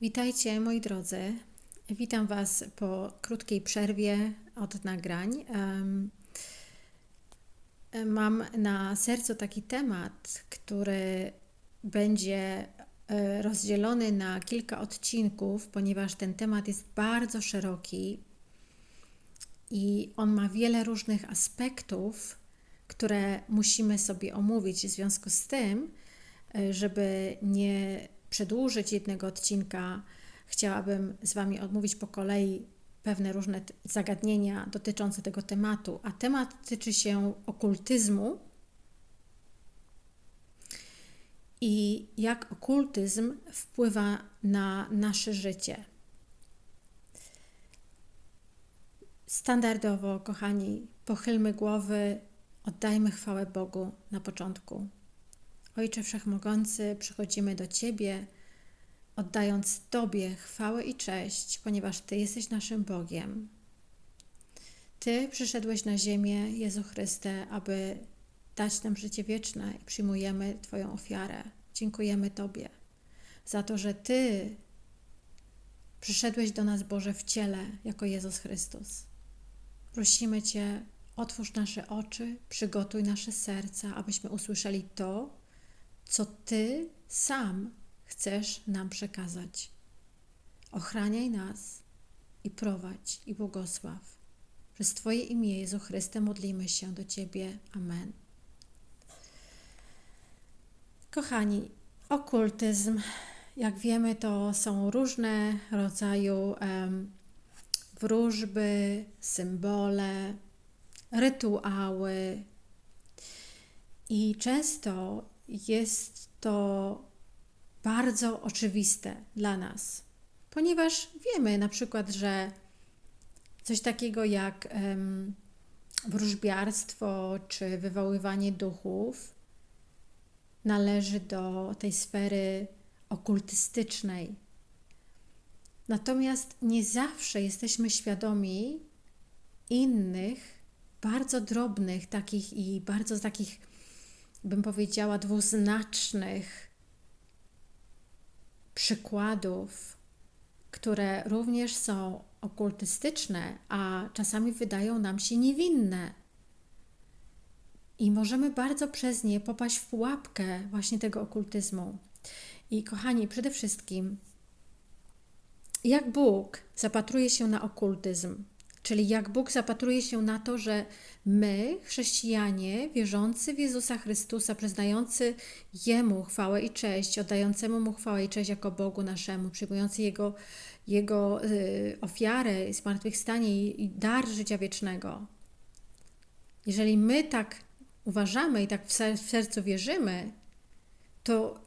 Witajcie moi drodzy. Witam Was po krótkiej przerwie od nagrań. Mam na sercu taki temat, który będzie e, rozdzielony na kilka odcinków, ponieważ ten temat jest bardzo szeroki i on ma wiele różnych aspektów, które musimy sobie omówić. W związku z tym, e, żeby nie przedłużyć jednego odcinka, chciałabym z Wami odmówić po kolei pewne różne zagadnienia dotyczące tego tematu. A temat tyczy się okultyzmu i jak okultyzm wpływa na nasze życie. Standardowo, kochani, pochylmy głowy, oddajmy chwałę Bogu na początku. Ojcze Wszechmogący, przychodzimy do Ciebie, oddając Tobie chwałę i cześć, ponieważ Ty jesteś naszym Bogiem. Ty przyszedłeś na ziemię, Jezu Chryste, aby dać nam życie wieczne i przyjmujemy Twoją ofiarę. Dziękujemy Tobie za to, że Ty przyszedłeś do nas, Boże, w ciele, jako Jezus Chrystus. Prosimy Cię, otwórz nasze oczy, przygotuj nasze serca, abyśmy usłyszeli to, co Ty sam chcesz nam przekazać. Ochraniaj nas i prowadź i błogosław. Przez Twoje imię, Jezu Chryste, modlimy się do Ciebie. Amen. Kochani, okultyzm, jak wiemy, to są różne rodzaju em, wróżby, symbole, rytuały. I często jest to bardzo oczywiste dla nas, ponieważ wiemy na przykład, że coś takiego jak em, wróżbiarstwo czy wywoływanie duchów należy do tej sfery okultystycznej. Natomiast nie zawsze jesteśmy świadomi innych, bardzo drobnych, takich i bardzo takich, bym powiedziała, dwuznacznych przykładów, które również są okultystyczne, a czasami wydają nam się niewinne. I możemy bardzo przez nie popaść w pułapkę właśnie tego okultyzmu. I kochani, przede wszystkim, jak Bóg zapatruje się na okultyzm, czyli jak Bóg zapatruje się na to, że my, chrześcijanie, wierzący w Jezusa Chrystusa, przyznający Jemu chwałę i cześć, oddającemu Mu chwałę i cześć jako Bogu naszemu, przyjmujący Jego, Jego y, ofiarę, zmartwychwstanie i, dar życia wiecznego, jeżeli my tak uważamy i tak w sercu wierzymy, to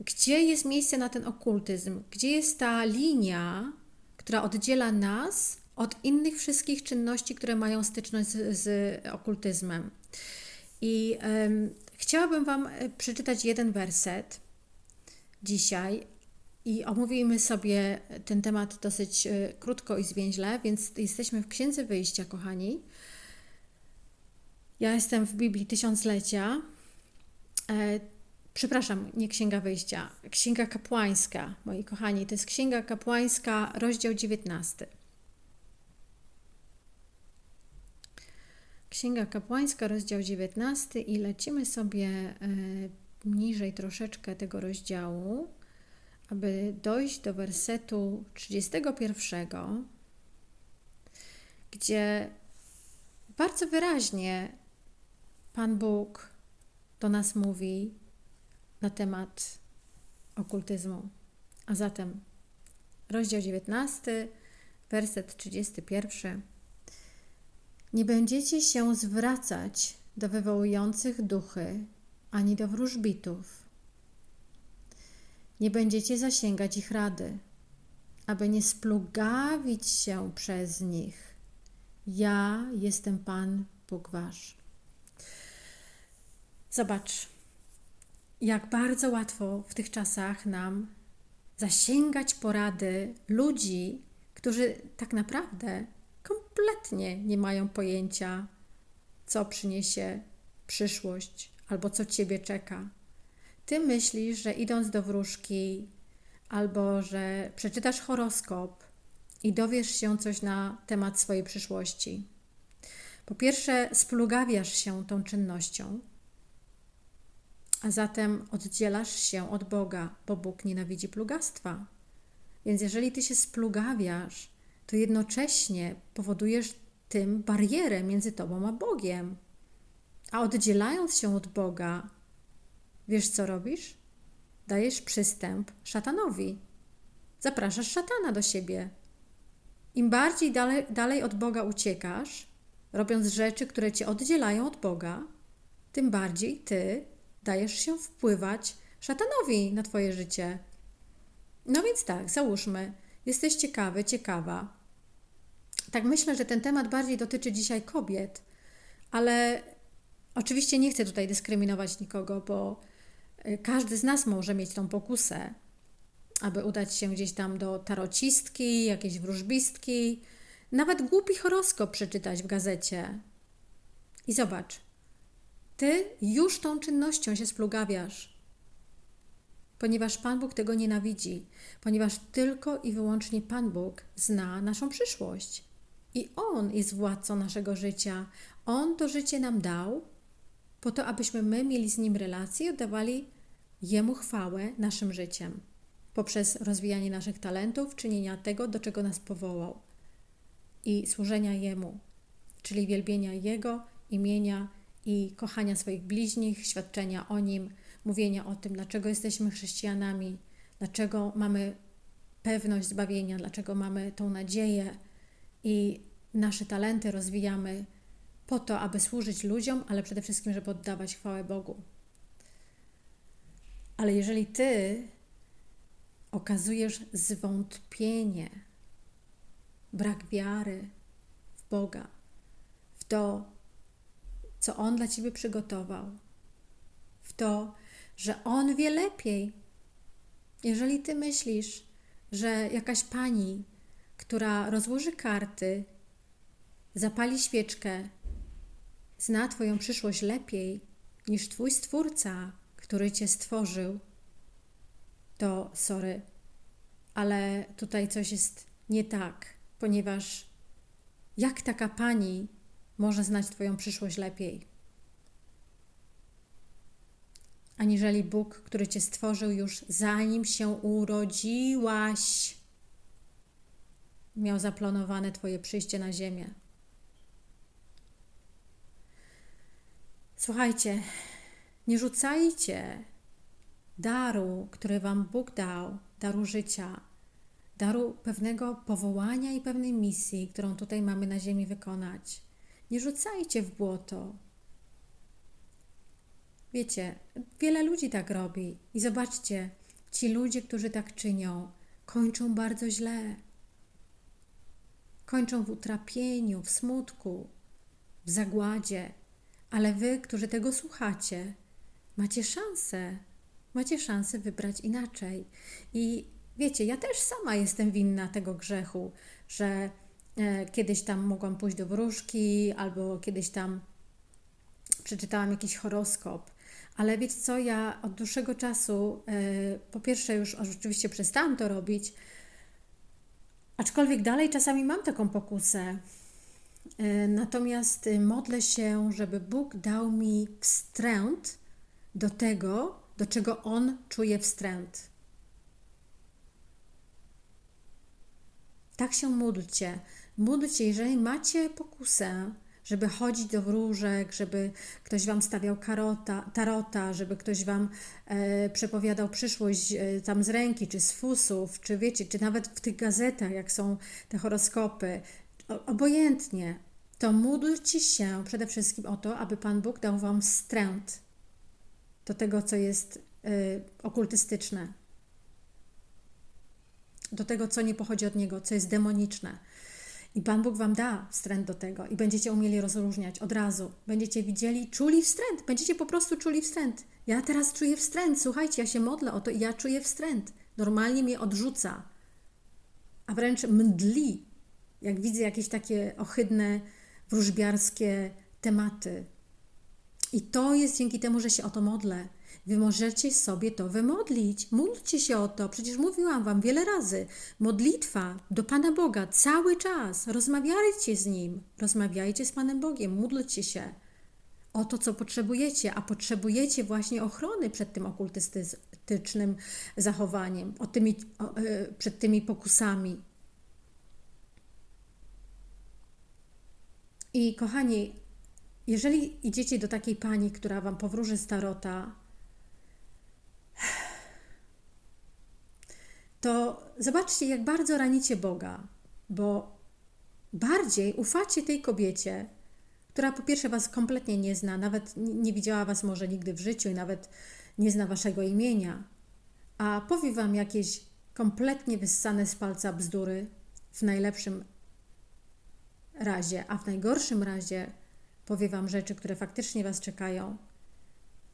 gdzie jest miejsce na ten okultyzm? Gdzie jest ta linia, która oddziela nas od innych wszystkich czynności, które mają styczność z, z okultyzmem? I em, chciałabym Wam e, przeczytać jeden werset dzisiaj i omówimy sobie ten temat dosyć e, krótko i zwięźle, więc jesteśmy w Księdze Wyjścia, kochani. Ja jestem w Biblii Tysiąclecia. E, przepraszam, nie Księga Wyjścia, Księga Kapłańska, moi kochani. To jest Księga Kapłańska, rozdział 19. Księga Kapłańska, rozdział 19 i lecimy sobie e, niżej troszeczkę tego rozdziału, aby dojść do wersetu 31, gdzie bardzo wyraźnie Pan Bóg do nas mówi na temat okultyzmu. A zatem rozdział 19, werset 31. Nie będziecie się zwracać do wywołujących duchy, ani do wróżbitów. Nie będziecie zasięgać ich rady, aby nie splugawić się przez nich. Ja jestem Pan Bóg Wasz. Zobacz, jak bardzo łatwo w tych czasach nam zasięgać porady ludzi, którzy tak naprawdę kompletnie nie mają pojęcia, co przyniesie przyszłość albo co ciebie czeka. Ty myślisz, że idąc do wróżki albo że przeczytasz horoskop i dowiesz się coś na temat swojej przyszłości. Po pierwsze, splugawiasz się tą czynnością, a zatem oddzielasz się od Boga, bo Bóg nienawidzi plugastwa. Więc jeżeli ty się splugawiasz, to jednocześnie powodujesz tym barierę między tobą a Bogiem. A oddzielając się od Boga, wiesz co robisz? Dajesz przystęp szatanowi. Zapraszasz szatana do siebie. Im bardziej dalej, dalej od Boga uciekasz, robiąc rzeczy, które cię oddzielają od Boga, tym bardziej ty dajesz się wpływać szatanowi na twoje życie. No więc tak, załóżmy, jesteś ciekawy, ciekawa. Tak myślę, że ten temat bardziej dotyczy dzisiaj kobiet, ale oczywiście nie chcę tutaj dyskryminować nikogo, bo y, każdy z nas może mieć tą pokusę, aby udać się gdzieś tam do tarocistki, jakiejś wróżbistki, nawet głupi horoskop przeczytać w gazecie. I zobacz, ty już tą czynnością się splugawiasz, ponieważ Pan Bóg tego nienawidzi, ponieważ tylko i wyłącznie Pan Bóg zna naszą przyszłość. I On jest władcą naszego życia. On to życie nam dał, po to, abyśmy my mieli z Nim relacje i oddawali Jemu chwałę naszym życiem, poprzez rozwijanie naszych talentów, czynienia tego, do czego nas powołał i służenia Jemu, czyli wielbienia Jego imienia i kochania swoich bliźnich, świadczenia o Nim, mówienia o tym, dlaczego jesteśmy chrześcijanami, dlaczego mamy pewność zbawienia, dlaczego mamy tą nadzieję i nasze talenty rozwijamy po to, aby służyć ludziom, ale przede wszystkim, żeby oddawać chwałę Bogu. Ale jeżeli Ty okazujesz zwątpienie, brak wiary w Boga, w to, co On dla Ciebie przygotował, w to, że On wie lepiej. Jeżeli Ty myślisz, że jakaś pani, która rozłoży karty, zapali świeczkę, zna Twoją przyszłość lepiej niż Twój Stwórca, który Cię stworzył, to sorry, ale tutaj coś jest nie tak, ponieważ jak taka pani może znać Twoją przyszłość lepiej? Aniżeli Bóg, który Cię stworzył już zanim się urodziłaś, miał zaplanowane Twoje przyjście na ziemię. Słuchajcie, nie rzucajcie daru, który Wam Bóg dał, daru życia, daru pewnego powołania i pewnej misji, którą tutaj mamy na ziemi wykonać. Nie rzucajcie w błoto. Wiecie, wiele ludzi tak robi i zobaczcie, ci ludzie, którzy tak czynią, kończą bardzo źle. Kończą w utrapieniu, w smutku, w zagładzie, ale wy, którzy tego słuchacie, macie szansę, macie szansę wybrać inaczej. I wiecie, ja też sama jestem winna tego grzechu, że e, kiedyś tam mogłam pójść do wróżki, albo kiedyś tam przeczytałam jakiś horoskop. Ale wiecie co, ja od dłuższego czasu, e, po pierwsze już oczywiście przestałam to robić, aczkolwiek dalej czasami mam taką pokusę, E, natomiast y, modlę się, żeby Bóg dał mi wstręt do tego, do czego On czuje wstręt. Tak się módlcie. Módlcie, jeżeli macie pokusę, żeby chodzić do wróżek, żeby ktoś Wam stawiał karota, tarota, żeby ktoś Wam e, przepowiadał przyszłość e, tam z ręki, czy z fusów, czy wiecie, czy nawet w tych gazetach, jak są te horoskopy, obojętnie, to módlcie się przede wszystkim o to, aby Pan Bóg dał Wam stręt do tego, co jest y, okultystyczne, do tego, co nie pochodzi od Niego, co jest demoniczne. I Pan Bóg Wam da wstręt do tego i będziecie umieli rozróżniać od razu. Będziecie widzieli, czuli wstręt, będziecie po prostu czuli wstręt. Ja teraz czuję wstręt, słuchajcie, ja się modlę o to i ja czuję wstręt. Normalnie mnie odrzuca, a wręcz mdli jak widzę jakieś takie ohydne, wróżbiarskie tematy. I to jest dzięki temu, że się o to modlę. Wy możecie sobie to wymodlić. Módlcie się o to. Przecież mówiłam Wam wiele razy. Modlitwa do Pana Boga cały czas. Rozmawiajcie z Nim. Rozmawiajcie z Panem Bogiem. Módlcie się o to, co potrzebujecie, a potrzebujecie właśnie ochrony przed tym okultystycznym zachowaniem, o tymi, o, e, przed tymi pokusami. I kochani, jeżeli idziecie do takiej pani, która wam powróży starota, to zobaczcie, jak bardzo ranicie Boga, bo bardziej ufacie tej kobiecie, która po pierwsze was kompletnie nie zna, nawet nie widziała was może nigdy w życiu i nawet nie zna waszego imienia, a powie wam jakieś kompletnie wyssane z palca bzdury w najlepszym razie, a w najgorszym razie powie wam rzeczy, które faktycznie was czekają,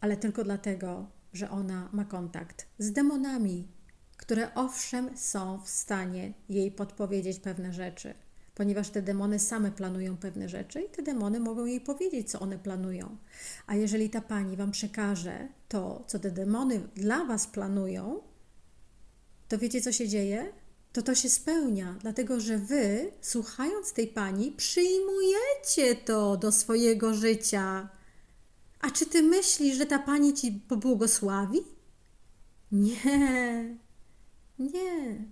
ale tylko dlatego, że ona ma kontakt z demonami, które owszem są w stanie jej podpowiedzieć pewne rzeczy, ponieważ te demony same planują pewne rzeczy i te demony mogą jej powiedzieć, co one planują. A jeżeli ta pani wam przekaże to, co te demony dla was planują, to wiecie, co się dzieje? To to się spełnia, dlatego że wy, słuchając tej pani, przyjmujecie to do swojego życia. A czy ty myślisz, że ta pani ci pobłogosławi? Nie, nie.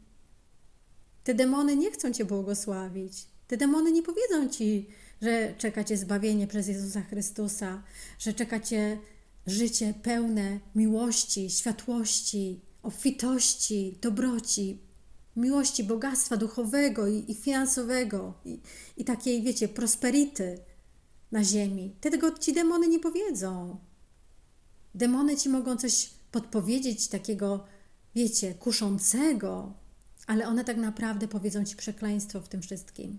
Te demony nie chcą cię błogosławić. Te demony nie powiedzą ci, że czeka cię zbawienie przez Jezusa Chrystusa, że czeka cię życie pełne miłości, światłości, obfitości, dobroci, miłości, bogactwa duchowego i, i finansowego i, i takiej, wiecie, prosperity na ziemi. Tego ci demony nie powiedzą. Demony ci mogą coś podpowiedzieć takiego, wiecie, kuszącego, ale one tak naprawdę powiedzą ci przekleństwo w tym wszystkim.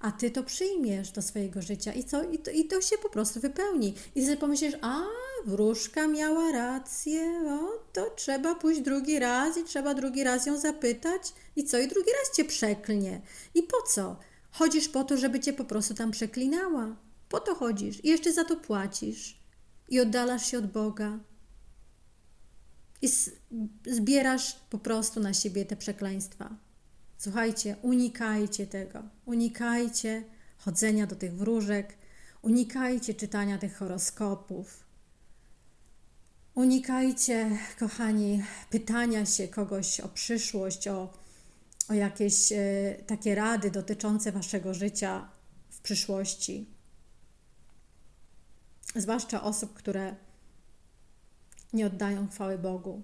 A ty to przyjmiesz do swojego życia i co? I to, i to się po prostu wypełni. I sobie pomyślisz, a wróżka miała rację, o, to trzeba pójść drugi raz i trzeba drugi raz ją zapytać i co? I drugi raz cię przeklnie. I po co? Chodzisz po to, żeby cię po prostu tam przeklinała. Po to chodzisz i jeszcze za to płacisz. I oddalasz się od Boga. I zbierasz po prostu na siebie te przekleństwa. Słuchajcie, unikajcie tego. Unikajcie chodzenia do tych wróżek, unikajcie czytania tych horoskopów. Unikajcie, kochani, pytania się kogoś o przyszłość, o, o jakieś e, takie rady dotyczące waszego życia w przyszłości. Zwłaszcza osób, które nie oddają chwały Bogu,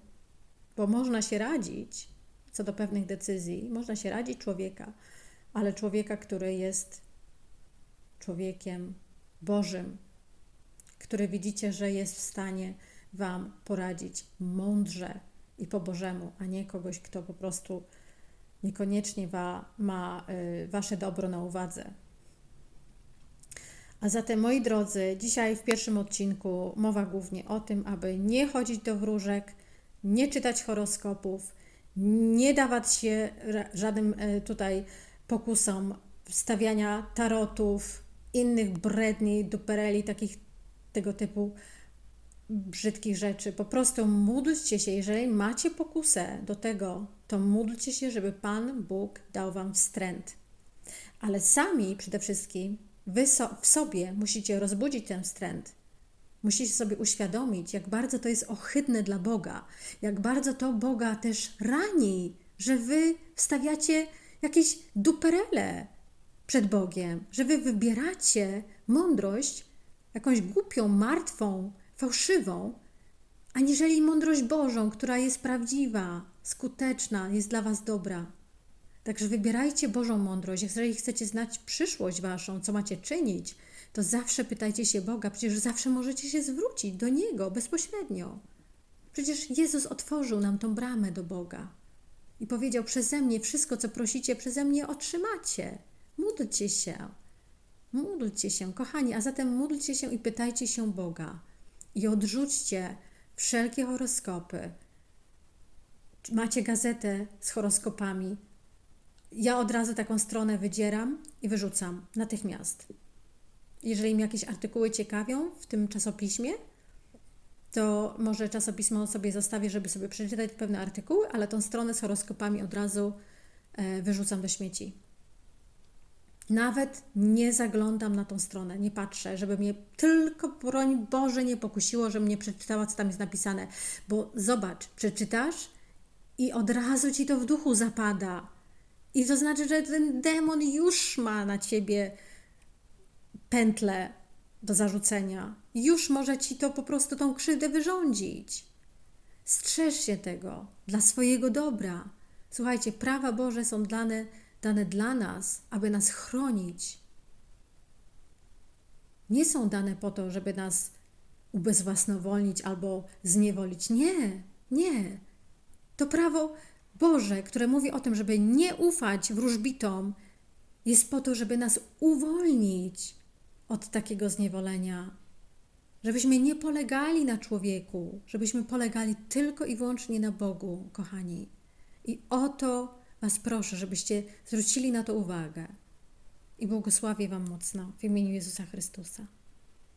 bo można się radzić co do pewnych decyzji, można się radzić człowieka, ale człowieka, który jest człowiekiem Bożym, który widzicie, że jest w stanie Wam poradzić mądrze i po Bożemu, a nie kogoś, kto po prostu niekoniecznie wa, ma y, Wasze dobro na uwadze. A zatem, moi drodzy, dzisiaj w pierwszym odcinku mowa głównie o tym, aby nie chodzić do wróżek, nie czytać horoskopów, nie dawać się żadnym y, tutaj pokusom stawiania tarotów, innych bredni, dupereli, takich tego typu brzydkich rzeczy. Po prostu módlcie się, jeżeli macie pokusę do tego, to módlcie się, żeby Pan Bóg dał Wam wstręt. Ale sami przede wszystkim, Wy so, w sobie musicie rozbudzić ten wstręt. Musicie sobie uświadomić, jak bardzo to jest ohydne dla Boga, jak bardzo to Boga też rani, że Wy wstawiacie jakieś duperele przed Bogiem, że Wy wybieracie mądrość, jakąś głupią, martwą, fałszywą, aniżeli mądrość Bożą, która jest prawdziwa, skuteczna, jest dla Was dobra. Także wybierajcie Bożą mądrość. Jeżeli chcecie znać przyszłość Waszą, co macie czynić, to zawsze pytajcie się Boga, przecież zawsze możecie się zwrócić do Niego bezpośrednio. Przecież Jezus otworzył nam tą bramę do Boga i powiedział: Przeze mnie wszystko, co prosicie, przeze mnie otrzymacie. Módlcie się. Módlcie się, kochani, a zatem módlcie się i pytajcie się Boga i odrzućcie wszelkie horoskopy. Macie gazetę z horoskopami. Ja od razu taką stronę wydzieram i wyrzucam natychmiast. Jeżeli mnie jakieś artykuły ciekawią w tym czasopiśmie, to może czasopismo sobie zostawię, żeby sobie przeczytać pewne artykuły, ale tą stronę z horoskopami od razu e, wyrzucam do śmieci. Nawet nie zaglądam na tą stronę, nie patrzę, żeby mnie tylko, broń Boże, nie pokusiło, żebym nie przeczytała, co tam jest napisane. Bo zobacz, przeczytasz i od razu ci to w duchu zapada. I to znaczy, że ten demon już ma na ciebie pętlę do zarzucenia. Już może ci to po prostu tą krzywdę wyrządzić. Strzeż się tego dla swojego dobra. Słuchajcie, prawa Boże są dane, dane dla nas, aby nas chronić. Nie są dane po to, żeby nas ubezwłasnowolnić albo zniewolić. Nie, nie. To prawo Boże, które mówi o tym, żeby nie ufać wróżbitom, jest po to, żeby nas uwolnić od takiego zniewolenia. Żebyśmy nie polegali na człowieku, żebyśmy polegali tylko i wyłącznie na Bogu, kochani. I o to Was proszę, żebyście zwrócili na to uwagę. I błogosławię Wam mocno w imieniu Jezusa Chrystusa.